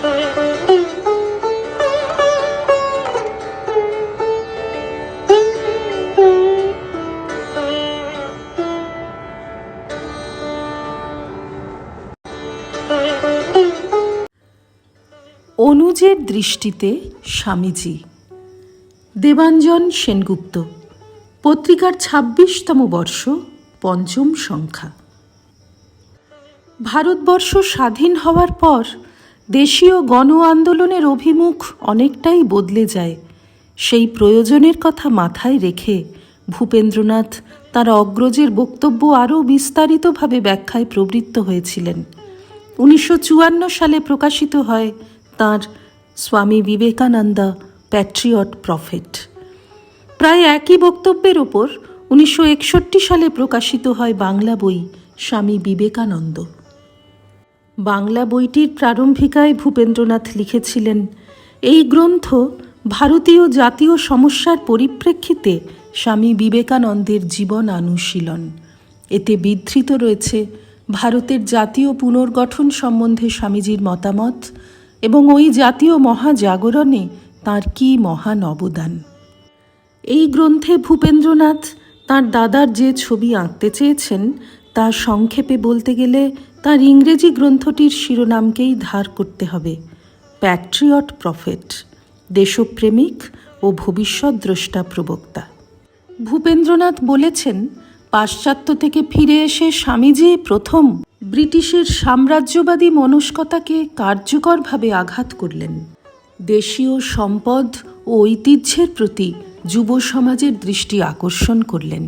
অনুজের দৃষ্টিতে স্বামীজি। দেবাঞ্জন সেনগুপ্ত পত্রিকার ছাব্বিশতম বর্ষ পঞ্চম সংখ্যা। ভারতবর্ষ স্বাধীন হওয়ার পর দেশীয় গণ আন্দোলনের অভিমুখ অনেকটাই বদলে যায়। সেই প্রয়োজনের কথা মাথায় রেখে ভূপেন্দ্রনাথ তার অগ্রজের বক্তব্য আরও বিস্তারিতভাবে ব্যাখ্যায় প্রবৃত্ত হয়েছিলেন। উনিশশো চুয়ান্ন সালে প্রকাশিত হয় তার স্বামী বিবেকানন্দা, প্যাট্রিয়ট প্রফেট প্রায় একই বক্তব্যের ওপর উনিশশো একষট্টি সালে প্রকাশিত হয় বাংলা বই স্বামী বিবেকানন্দ বাংলা বইটির প্রারম্ভিকায় ভূপেন্দ্রনাথ লিখেছিলেন, এই গ্রন্থ ভারতীয় জাতীয় সমস্যার পরিপ্রেক্ষিতে স্বামী বিবেকানন্দের জীবন অনুশীলন। এতে বিধৃত রয়েছে ভারতের জাতীয় পুনর্গঠন সম্বন্ধে স্বামীজির মতামত এবং ওই জাতীয় মহাজাগরণে তার কি মহান অবদান। এই গ্রন্থে ভূপেন্দ্রনাথ তার দাদার যে ছবি আঁকতে চেয়েছেন তা সংক্ষেপে বলতে গেলে তার ইংরেজি গ্রন্থটির শিরোনামকেই ধার করতে হবে। প্যাট্রিয়ট প্রফেট, দেশপ্রেমিক ও ভবিষ্যৎ দ্রষ্টা প্রবক্তা। ভূপেন্দ্রনাথ বলেছেন, পাশ্চাত্য থেকে ফিরে এসে স্বামীজি প্রথম ব্রিটিশের সাম্রাজ্যবাদী মনস্কতাকে কার্যকরভাবে আঘাত করলেন। দেশীয় সম্পদ ও ঐতিহ্যের প্রতি যুব সমাজের দৃষ্টি আকর্ষণ করলেন।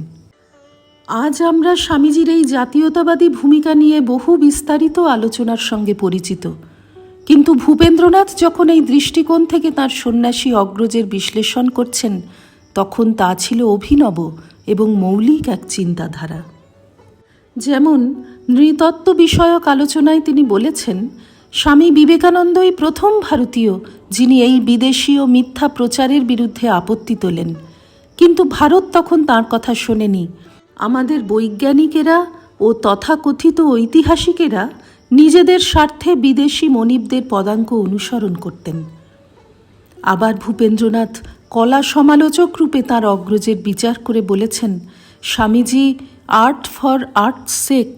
আজ আমরা স্বামীজির এই জাতীয়তাবাদী ভূমিকা নিয়ে বহু বিস্তারিত আলোচনার সঙ্গে পরিচিত। কিন্তু ভূপেন্দ্রনাথ যখন এই দৃষ্টিকোণ থেকে তার সন্ন্যাসী অগ্রজের বিশ্লেষণ করছেন, তখন তা ছিল অভিনব এবং মৌলিক এক চিন্তাধারা। যেমন নৃতত্ত্ব বিষয়ক আলোচনায় তিনি বলেছেন, স্বামী বিবেকানন্দই প্রথম ভারতীয় যিনি এই বিদেশীয় মিথ্যা প্রচারের বিরুদ্ধে আপত্তি তোলেন। কিন্তু ভারত তখন তার কথা শোনেনি। আমাদের বৈজ্ঞানিকেরা ও তথাকথিত ঐতিহাসিকেরা নিজেদের স্বার্থে বিদেশি মনিবদের পদাঙ্ক অনুসরণ করতেন। আবার ভূপেন্দ্রনাথ কলা সমালোচক রূপে তার অগ্রজের বিচার করে বলেছেন, Swamiji art for art sake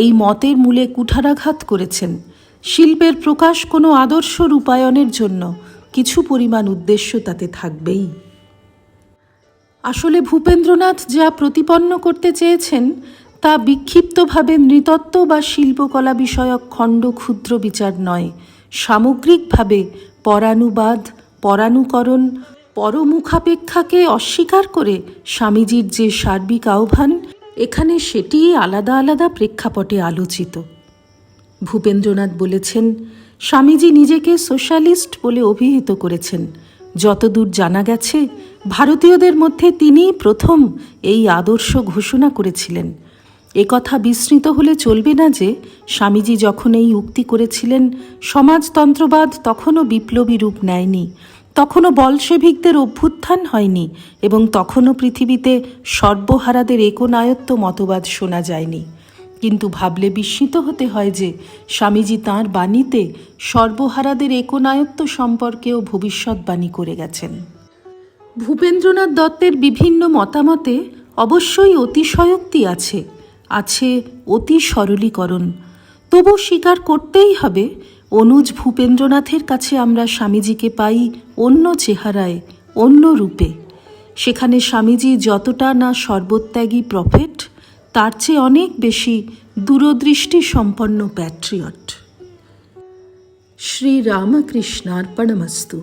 এই মতের মূলে কুঠারাঘাত করেছেন। শিল্পের প্রকাশ কোনো আদর্শ রূপায়ণের জন্য কিছু পরিমাণ উদ্দেশ্য তাতে থাকবেই। আসলে ভূপেন্দ্রনাথ যা প্রতিপন্ন করতে চেয়েছেন, তা বিক্ষিপ্তভাবে নৃতত্ত্ব বা শিল্পকলা বিষয়ক খণ্ড ক্ষুদ্র বিচার নয়। সামগ্রিকভাবে পরানুবাদ, পরানুকরণ, পরমুখাপেক্ষাকে অস্বীকার করে স্বামীজির যে সার্বিক আহ্বান, এখানে সেটিই আলাদা আলাদা প্রেক্ষাপটে আলোচিত। ভূপেন্দ্রনাথ বলেছেন, স্বামীজি নিজেকে সোশ্যালিস্ট বলে অভিহিত করেছেন। যতদূর জানা গেছে ভারতীয়দের মধ্যে তিনিই প্রথম এই আদর্শ ঘোষণা করেছিলেন। একথা বিস্মৃত হলে চলবে না যে, স্বামীজি যখন এই উক্তি করেছিলেন, সমাজতন্ত্রবাদ তখনও বিপ্লবী রূপ নেয়নি, তখনও বলশেভিকদের অভ্যুত্থান হয়নি এবং তখনও পৃথিবীতে সর্বহারাদের একনায়ত্ব মতবাদ শোনা যায়নি। কিন্তু ভাবলে বিস্মিত হতে হয় যে, স্বামীজি তাঁর বাণীতে সর্বহারাদের একনায়ত্ব সম্পর্কেও ভবিষ্যৎবাণী করে গেছেন। ভূপেন্দ্রনাথ দত্তের বিভিন্ন মতামতে অবশ্যই অতিশয়োক্তি আছে আছে অতি সরলীকরণ। তবু স্বীকার করতেই হবে, অনুজ ভূপেন্দ্রনাথের কাছে আমরা স্বামীজিকে পাই অন্য চেহারায়, অন্য রূপে। সেখানে স্বামীজি যতটা না সর্বত্যাগী প্রফেট, তার চেয়ে অনেক বেশি দূরদৃষ্টি সম্পন্ন প্যাট্রিয়ট। শ্রী রামকৃষ্ণার্পণমস্তু